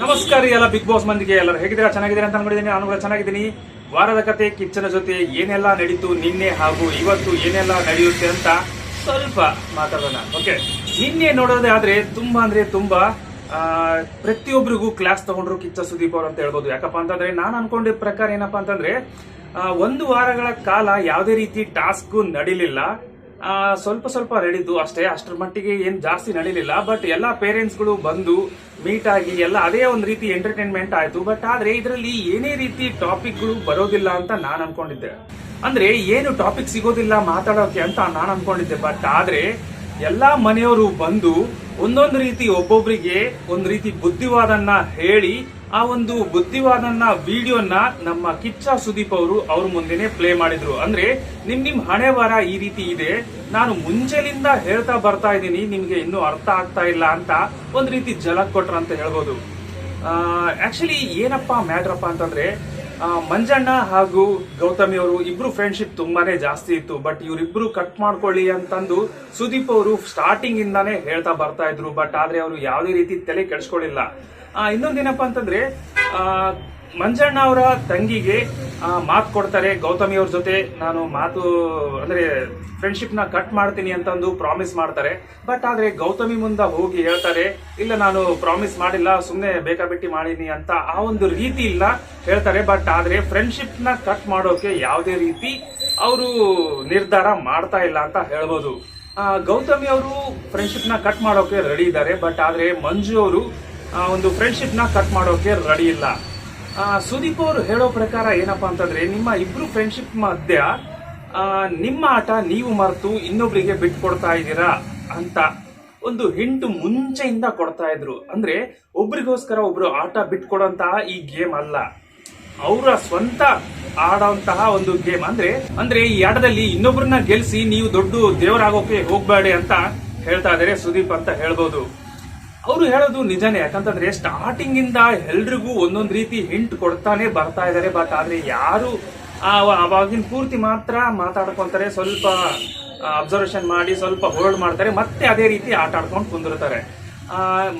ನಮಸ್ಕಾರ ಎಲ್ಲ big boss ಮಂದಿಗೆ, ಎಲ್ಲರೂ ಹೇಗಿದ್ದೀರಾ? ಚೆನ್ನಾಗಿದ್ದೀರಾ ಅಂತ ಅನ್ಕೊಂಡಿದ್ದೀನಿ. ನಾನು ಕೂಡ ಚೆನ್ನಾಗಿದ್ದೀನಿ. ವಾರದ ಕತೆ, ಕಿಚ್ಚನ ಜೊತೆ ಏನೆಲ್ಲ ನಡೀತು ನಿನ್ನೆ ಹಾಗೂ ಇವತ್ತು ಏನೆಲ್ಲ ನಡೆಯುತ್ತೆ ಅಂತ ಸ್ವಲ್ಪ ಮಾತಾಡೋಣ. ಓಕೆ ನಿನ್ನೆ ನೋಡೋದೇ ಆದ್ರೆ ತುಂಬಾ ಅಂದ್ರೆ ತುಂಬಾ ಪ್ರತಿಯೊಬ್ಬರಿಗೂ ಕ್ಲಾಸ್ ತಗೊಂಡ್ರು ಕಿಚ್ಚ ಸುದೀಪ್ ಅವರು ಅಂತ ಹೇಳ್ಬೋದು. ಯಾಕಪ್ಪ ಅಂತಂದ್ರೆ ನಾನು ಅನ್ಕೊಂಡಿದ್ದ ಪ್ರಕಾರ ಏನಪ್ಪಾ ಅಂತಂದ್ರೆ ಒಂದು ವಾರಗಳ ಕಾಲ ಯಾವುದೇ ರೀತಿ ಟಾಸ್ಕ್ ನಡಿಲಿಲ್ಲ. ಸ್ವಲ್ಪ ಸ್ವಲ್ಪ ನಡೀತು ಅಷ್ಟೇ. ಅಷ್ಟರ ಮಟ್ಟಿಗೆ ಏನು ಜಾಸ್ತಿ ನಡೀಲಿಲ್ಲ. ಬಟ್ ಎಲ್ಲ ಪೇರೆಂಟ್ಸ್ಗಳು ಬಂದು ಮೀಟ್ ಆಗಿ ಎಲ್ಲ ಅದೇ ಒಂದು ರೀತಿ ಎಂಟರ್ಟೈನ್ಮೆಂಟ್ ಆಯಿತು. ಬಟ್ ಆದರೆ ಇದರಲ್ಲಿ ಏನೇ ರೀತಿ ಟಾಪಿಕ್ಗಳು ಬರೋದಿಲ್ಲ ಅಂತ ನಾನು ಅನ್ಕೊಂಡಿದ್ದೆ. ಅಂದರೆ ಏನು ಟಾಪಿಕ್ ಸಿಗೋದಿಲ್ಲ ಮಾತಾಡೋಕೆ ಅಂತ ನಾನು ಅನ್ಕೊಂಡಿದ್ದೆ. ಬಟ್ ಆದ್ರೆ ಎಲ್ಲಾ ಮನೆಯವರು ಬಂದು ಒಂದೊಂದು ರೀತಿ ಒಬ್ಬೊಬ್ಬರಿಗೆ ಒಂದು ರೀತಿ ಬುದ್ಧಿವಾದನ್ನ ಹೇಳಿ, ಆ ಒಂದು ಬುದ್ಧಿವಾದನ್ನ ವಿಡಿಯೋನ ನಮ್ಮ ಕಿಚ್ಚ ಸುದೀಪ್ ಅವರು ಅವ್ರ ಮುಂದೆನೆ ಪ್ಲೇ ಮಾಡಿದ್ರು. ಅಂದ್ರೆ ನಿಮ್ ನಿಮ್ ಹಣೆ ಬರ ಈ ರೀತಿ ಇದೆ, ನಾನು ಮುಂಚೆಲಿಂದ ಹೇಳ್ತಾ ಬರ್ತಾ ಇದ್ದೀನಿ, ನಿಮ್ಗೆ ಇನ್ನೂ ಅರ್ಥ ಆಗ್ತಾ ಇಲ್ಲ ಅಂತ ಒಂದ್ ರೀತಿ ಜಲ ಕೊಟ್ರ ಅಂತ ಹೇಳ್ಬೋದು ಆಕ್ಚುಲಿ ಏನಪ್ಪ ಮ್ಯಾಟ್ರಪ್ಪ ಅಂತಂದ್ರೆ ಮಂಜಣ್ಣ ಹಾಗೂ ಗೌತಮಿ ಅವರು ಇಬ್ರು ಫ್ರೆಂಡ್ಶಿಪ್ ತುಂಬಾನೇ ಜಾಸ್ತಿ ಇತ್ತು ಬಟ್ ಇವರಿಬ್ರು ಕಟ್ ಮಾಡ್ಕೊಳ್ಳಿ ಅಂತಂದು ಸುದೀಪ್ ಅವರು ಸ್ಟಾರ್ಟಿಂಗ್ ಇಂದಾನೇ ಹೇಳ್ತಾ ಬರ್ತಾ ಇದ್ರು ಬಟ್ ಆದ್ರೆ ಅವರು ಯಾವುದೇ ರೀತಿ ತಲೆ ಕೆಡ್ಸ್ಕೊಳ್ಳಿಲ್ಲ ಇನ್ನೊಂದೇನಪ್ಪ ಅಂತಂದ್ರೆ ಮಂಜಣ್ಣ ಅವರ ತಂಗಿಗೆ ಮಾತು ಕೊಡ್ತಾರೆ. ಗೌತಮಿ ಅವ್ರ ಜೊತೆ ನಾನು ಮಾತು, ಅಂದ್ರೆ ಫ್ರೆಂಡ್ಶಿಪ್ನ ಕಟ್ ಮಾಡ್ತೀನಿ ಅಂತಂದು ಪ್ರಾಮಿಸ್ ಮಾಡ್ತಾರೆ. ಬಟ್ ಆದ್ರೆ ಗೌತಮಿ ಮುಂದ ಹೋಗಿ ಹೇಳ್ತಾರೆ, ಇಲ್ಲ, ನಾನು ಪ್ರಾಮಿಸ್ ಮಾಡಿಲ್ಲ ಸುಮ್ಮನೆ ಬೇಕಾಬಿಟ್ಟಿ ಮಾಡೀನಿ ಅಂತ ಆ ಒಂದು ರೀತಿ ಇಲ್ಲ ಹೇಳ್ತಾರೆ. ಬಟ್ ಆದ್ರೆ ಫ್ರೆಂಡ್ಶಿಪ್ನ ಕಟ್ ಮಾಡೋಕೆ ಯಾವುದೇ ರೀತಿ ಅವರು ನಿರ್ಧಾರ ಮಾಡ್ತಾ ಇಲ್ಲ ಅಂತ ಹೇಳ್ಬೋದು. ಗೌತಮಿ ಅವರು ಫ್ರೆಂಡ್ಶಿಪ್ನ ಕಟ್ ಮಾಡೋಕೆ ರೆಡಿ ಇದ್ದಾರೆ. ಬಟ್ ಆದ್ರೆ ಮಂಜು ಅವರು ಒಂದು ಫ್ರೆಂಡ್ಶಿಪ್ನ ಕಟ್ ಮಾಡೋಕೆ ರೆಡಿ ಇಲ್ಲ. ಸುದೀಪ್ ಅವರು ಹೇಳೋ ಪ್ರಕಾರ ಏನಪ್ಪಾ ಅಂತಂದ್ರೆ, ನಿಮ್ಮ ಇಬ್ರು ಫ್ರೆಂಡ್ಶಿಪ್ ಮಧ್ಯ ನಿಮ್ಮ ಆಟ ನೀವು ಮರೆತು ಇನ್ನೊಬ್ರಿಗೆ ಬಿಟ್ಕೊಡ್ತಾ ಇದ್ದೀರಾ ಅಂತ ಒಂದು ಹಿಂಟು ಮುಂಚೆಯಿಂದ ಕೊಡ್ತಾ ಇದ್ರು. ಅಂದ್ರೆ ಒಬ್ರಿಗೋಸ್ಕರ ಒಬ್ರು ಆಟ ಬಿಟ್ಕೊಡೋಂತಹ ಈ ಗೇಮ್ ಅಲ್ಲ. ಅವರ ಸ್ವಂತ ಆಡೋಂತಹ ಒಂದು ಗೇಮ್ ಅಂದ್ರೆ ಅಂದ್ರೆ ಈ ಆಟದಲ್ಲಿ ಇನ್ನೊಬ್ರನ್ನ ಗೆಲ್ಸಿ ನೀವು ದೊಡ್ಡ ದೇವರಾಗೋಕೆ ಹೋಗ್ಬೇಡಿ ಅಂತ ಹೇಳ್ತಾ ಇದಾರೆ ಸುದೀಪ್ ಅಂತ ಹೇಳ್ಬೋದು. ಅವರು ಹೇಳೋದು ನಿಜನೇ, ಯಾಕಂತಂದ್ರೆ ಸ್ಟಾರ್ಟಿಂಗ್ ಇಂದ ಎಲ್ರಿಗೂ ಒಂದೊಂದು ರೀತಿ ಹಿಂಟ್ ಕೊಡ್ತಾನೆ ಬರ್ತಾ ಇದಾರೆ ಬಟ್ ಆದ್ರೆ ಯಾರು ಅವಾಗಿನ ಪೂರ್ತಿ ಮಾತ್ರ ಮಾತಾಡ್ಕೊಂತಾರೆ, ಸ್ವಲ್ಪ ಅಬ್ಸರ್ವೇಷನ್ ಮಾಡಿ, ಸ್ವಲ್ಪ ಹೋಲ್ಡ್ ಮಾಡ್ತಾರೆ, ಮತ್ತೆ ಅದೇ ರೀತಿ ಆಟ ಆಡ್ಕೊಂಡು ಕುಂದಿರ್ತಾರೆ.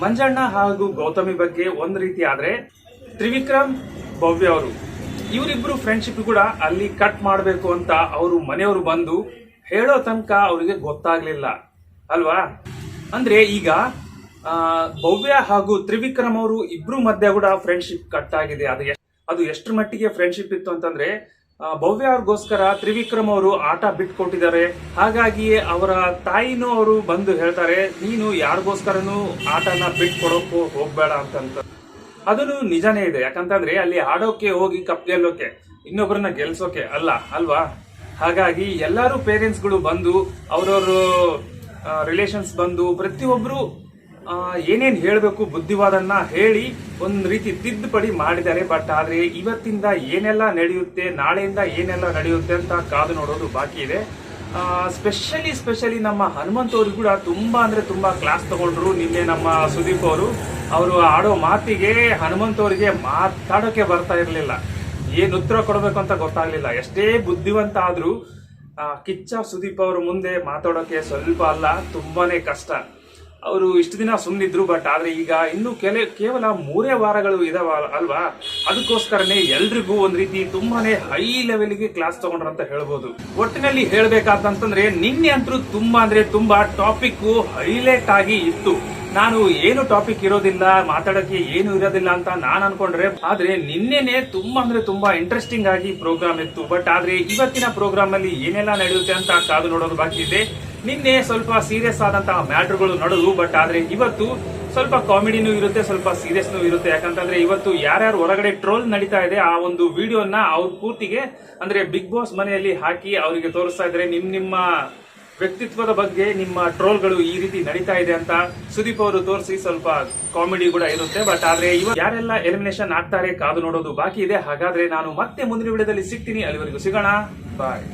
ಮಂಜಣ್ಣ ಹಾಗೂ ಗೌತಮಿ ಬಗ್ಗೆ ಒಂದ್ ರೀತಿ ಆದ್ರೆ ತ್ರಿವಿಕ್ರಮ್ ಭವ್ಯ ಅವರು. ಇವರಿಬ್ರು ಫ್ರೆಂಡ್ಶಿಪ್ ಕೂಡ ಅಲ್ಲಿ ಕಟ್ ಮಾಡಬೇಕು ಅಂತ ಅವರು ಮನೆಯವರು ಬಂದು ಹೇಳೋ ತನಕ ಅವರಿಗೆ ಗೊತ್ತಾಗ್ಲಿಲ್ಲ. ಅಲ್ವಾ? ಅಂದ್ರೆ ಈಗ ಭವ್ಯ ಹಾಗೂ ತ್ರಿವಿಕ್ರಮ್ ಅವರು ಇಬ್ರು ಮಧ್ಯೆ ಕೂಡ ಫ್ರೆಂಡ್ಶಿಪ್ ಕಟ್ ಆಗಿದೆ. ಅದು ಅದು ಎಷ್ಟ್ರ ಮಟ್ಟಿಗೆ ಫ್ರೆಂಡ್ಶಿಪ್ ಇತ್ತು ಅಂತಂದ್ರೆ ಭವ್ಯ ಅವ್ರಿಗೋಸ್ಕರ ತ್ರಿವಿಕ್ರಮ್ ಅವರು ಆಟ ಬಿಟ್ಕೊಟ್ಟಿದ್ದಾರೆ. ಹಾಗಾಗಿ ಅವರ ತಾಯಿನೂ ಅವರು ಬಂದು ಹೇಳ್ತಾರೆ, ನೀನು ಯಾರಿಗೋಸ್ಕರನೂ ಆಟನ ಬಿಟ್ಕೊಡೋಕ್ಕೂ ಹೋಗ್ಬೇಡ ಅಂತಂತ. ಅದನ್ನು ನಿಜನೇ ಇದೆ. ಯಾಕಂತಂದ್ರೆ ಅಲ್ಲಿ ಆಡೋಕೆ ಹೋಗಿ ಕಪ್ ಗೆಲ್ಲೋಕೆ ಇನ್ನೊಬ್ಬರನ್ನ ಗೆಲ್ಸೋಕೆ ಅಲ್ಲ, ಅಲ್ವಾ? ಹಾಗಾಗಿ ಎಲ್ಲರೂ ಪೇರೆಂಟ್ಸ್ಗಳು ಬಂದು, ಅವ್ರವ್ರ ರಿಲೇಷನ್ಸ್ ಬಂದು ಪ್ರತಿಯೊಬ್ಬರು ಏನೇನ್ ಹೇಳಬೇಕು ಬುದ್ಧಿವಾದನ್ನ ಹೇಳಿ ಒಂದ್ ರೀತಿ ತಿದ್ದುಪಡಿ ಮಾಡಿದ್ದಾರೆ. ಬಟ್ ಆದ್ರೆ ಇವತ್ತಿಂದ ಏನೆಲ್ಲ ನಡೆಯುತ್ತೆ, ನಾಳೆಯಿಂದ ಏನೆಲ್ಲ ನಡೆಯುತ್ತೆ ಅಂತ ಕಾದು ನೋಡೋದು ಬಾಕಿ ಇದೆ. ಸ್ಪೆಷಲಿ ಸ್ಪೆಷಲಿ ನಮ್ಮ ಹನುಮಂತ್ ಅವರು ಕೂಡ ತುಂಬಾ ಅಂದ್ರೆ ತುಂಬಾ ಕ್ಲಾಸ್ ತಗೊಂಡ್ರು. ನಿನ್ನೆ ನಮ್ಮ ಸುದೀಪ್ ಅವರು ಅವರು ಆಡೋ ಮಾತಿಗೆ, ಹನುಮಂತ್ ಅವರಿಗೆ ಮಾತಾಡೋಕೆ ಬರ್ತಾ ಇರಲಿಲ್ಲ. ಏನ್ ಉತ್ತರ ಕೊಡಬೇಕು ಅಂತ ಗೊತ್ತಾಗ್ಲಿಲ್ಲ. ಎಷ್ಟೇ ಬುದ್ಧಿವಂತ ಆದ್ರೂ ಕಿಚ್ಚ ಸುದೀಪ್ ಅವರ ಮುಂದೆ ಮಾತಾಡೋಕೆ ಸ್ವಲ್ಪ ಅಲ್ಲ, ತುಂಬಾನೇ ಕಷ್ಟ. ಅವರು ಇಷ್ಟು ದಿನ ಸುಮ್ಮನಿದ್ರು ಬಟ್ ಆದ್ರೆ ಈಗ ಇನ್ನು ಕೆಲ, ಕೇವಲ ಮೂರೇ ವಾರಗಳು ಇದಾವ ಅಲ್ವಾ? ಅದಕ್ಕೋಸ್ಕರನೇ ಎಲ್ರಿಗೂ ಒಂದ್ ರೀತಿ ತುಂಬಾನೇ ಹೈ ಲೆವೆಲ್ಗೆ ಕ್ಲಾಸ್ ತಗೊಂಡ್ರ ಅಂತ ಹೇಳ್ಬೋದು. ಒಟ್ಟಿನಲ್ಲಿ ಹೇಳ್ಬೇಕಾದಂತಂದ್ರೆ ನಿನ್ನೆ ಅಂತೂ ತುಂಬಾ ಅಂದ್ರೆ ತುಂಬಾ ಟಾಪಿಕ್ ಹೈಲೈಟ್ ಆಗಿ ಇತ್ತು. ನಾನು ಏನು ಟಾಪಿಕ್ ಇರೋದಿಲ್ಲ ಮಾತಾಡಕ್ಕೆ ಏನು ಇರೋದಿಲ್ಲ ಅಂತ ನಾನು ಅನ್ಕೊಂಡ್ರೆ, ಆದ್ರೆ ನಿನ್ನೆನೆ ತುಂಬಾ ಅಂದ್ರೆ ತುಂಬಾ ಇಂಟ್ರೆಸ್ಟಿಂಗ್ ಆಗಿ ಪ್ರೋಗ್ರಾಮ್ ಇತ್ತು. ಬಟ್ ಆದ್ರೆ ಇವತ್ತಿನ ಪ್ರೋಗ್ರಾಮ್ ಅಲ್ಲಿ ಏನೆಲ್ಲ ನಡೆಯುತ್ತೆ ಅಂತ ಕಾದು ನೋಡೋದು ಬಾಕಿ ಇದೆ. ನಿನ್ನೆ ಸ್ವಲ್ಪ ಸೀರಿಯಸ್ ಆದಂತಹ ಮ್ಯಾಟರ್ಗಳು ನಡೆದು ಬಟ್ ಆದ್ರೆ ಇವತ್ತು ಸ್ವಲ್ಪ ಕಾಮಿಡಿನೂ ಇರುತ್ತೆ, ಸ್ವಲ್ಪ ಸೀರಿಯಸ್ನೂ ಇರುತ್ತೆ. ಯಾಕಂತಂದ್ರೆ ಇವತ್ತು ಯಾರ್ಯಾರು ಹೊರಗಡೆ ಟ್ರೋಲ್ ನಡೀತಾ ಇದೆ, ಆ ಒಂದು ವಿಡಿಯೋನ ಅವ್ರ ಪೂರ್ತಿಗೆ, ಅಂದ್ರೆ ಬಿಗ್ ಬಾಸ್ ಮನೆಯಲ್ಲಿ ಹಾಕಿ ಅವರಿಗೆ ತೋರಿಸ್ತಾ ಇದ್ರೆ ನಿಮ್ ನಿಮ್ಮ ವ್ಯಕ್ತಿತ್ವದ ಬಗ್ಗೆ ನಿಮ್ಮ ಟ್ರೋಲ್ಗಳು ಈ ರೀತಿ ನಡೀತಾ ಇದೆ ಅಂತ ಸುದೀಪ್ ಅವರು ತೋರಿಸಿ ಸ್ವಲ್ಪ ಕಾಮಿಡಿ ಕೂಡ ಇರುತ್ತೆ. ಬಟ್ ಆದ್ರೆ ಇವ ಯಾರೆಲ್ಲ ಎಲಿಮಿನೇಷನ್ ಆಗ್ತಾರೆ ಕಾದು ನೋಡೋದು ಬಾಕಿ ಇದೆ. ಹಾಗಾದ್ರೆ ನಾನು ಮತ್ತೆ ಮುಂದಿನ ವಿಡಿಯೋದಲ್ಲಿ ಸಿಗ್ತೀನಿ. ಅಲ್ಲಿವರೆಗೂ ಸಿಗೋಣ. ಬಾಯ್